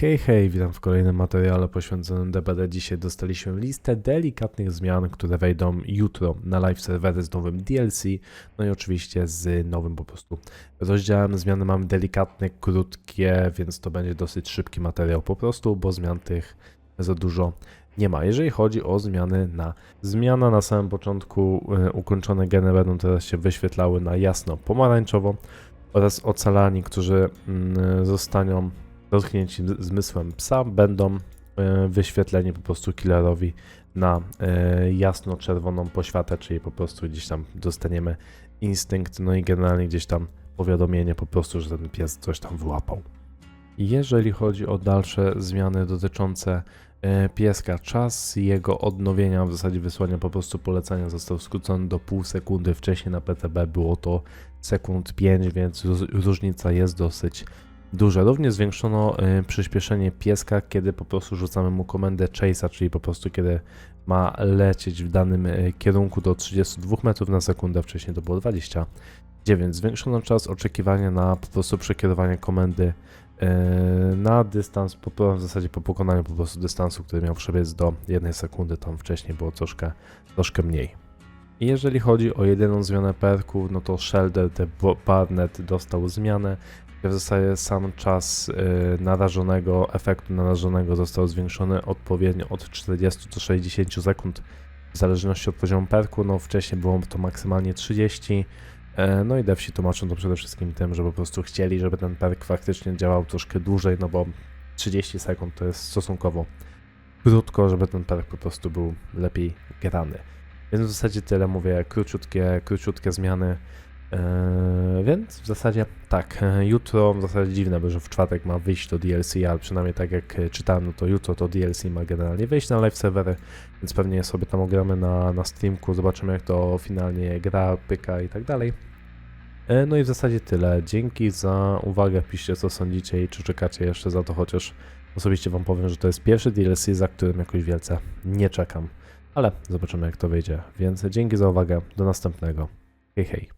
Hej, hej, witam w kolejnym materiale poświęconym DBD. Dzisiaj dostaliśmy listę delikatnych zmian, które wejdą jutro na live serwery z nowym DLC, no i oczywiście z nowym po prostu rozdziałem. Zmiany mamy delikatne, krótkie, więc to będzie dosyć szybki materiał po prostu, bo zmian tych za dużo nie ma. Jeżeli chodzi o zmiany na zmiana na samym początku, e, ukończone geny będą teraz się wyświetlały na jasno pomarańczowo oraz ocalani, którzy mm, zostaną dotknięci zmysłem psa, będą e, wyświetleni po prostu killerowi na e, jasno-czerwoną poświatę, czyli po prostu gdzieś tam dostaniemy instynkt, no i generalnie gdzieś tam powiadomienie po prostu, że ten pies coś tam wyłapał. Jeżeli chodzi o dalsze zmiany dotyczące e, pieska, czas jego odnowienia, w zasadzie wysłania po prostu polecenia został skrócony do pół sekundy. Wcześniej na PTB było to sekund 5, więc róż- różnica jest dosyć duża. Również zwiększono y, przyspieszenie pieska, kiedy po prostu rzucamy mu komendę chase'a, czyli po prostu kiedy ma lecieć w danym y, kierunku do 32 metrów na sekundę, wcześniej to było 29. Zwiększono czas oczekiwania na po prostu przekierowanie komendy y, na dystans, w zasadzie po pokonaniu po prostu dystansu, który miał przebiec do 1 sekundy, tam wcześniej było troszkę, troszkę mniej. I jeżeli chodzi o jedyną zmianę perków, no to Shelter the Bo- Barnet dostał zmianę, w zasadzie sam czas y, narażonego, efektu narażonego został zwiększony odpowiednio od 40 do 60 sekund, w zależności od poziomu perku. No wcześniej było to maksymalnie 30. e, No i devsi tłumaczą to przede wszystkim tym, że po prostu chcieli, żeby ten perk faktycznie działał troszkę dłużej, no bo 30 sekund to jest stosunkowo krótko, żeby ten perk po prostu był lepiej grany. Więc w zasadzie tyle mówię, króciutkie, króciutkie zmiany. Eee, więc w zasadzie tak, jutro w zasadzie dziwne, bo że w czwartek ma wyjść to DLC, ale przynajmniej tak jak czytałem, no to jutro to DLC ma generalnie wyjść na live serwery, więc pewnie sobie tam ogramy na, na streamku, zobaczymy jak to finalnie gra, pyka i tak dalej. E, No i w zasadzie tyle. Dzięki za uwagę, piszcie co sądzicie i czy czekacie jeszcze za to, chociaż osobiście wam powiem, że to jest pierwszy DLC, za którym jakoś wielce nie czekam. Ale zobaczymy jak to wyjdzie. Więc dzięki za uwagę, do następnego. Hej hej.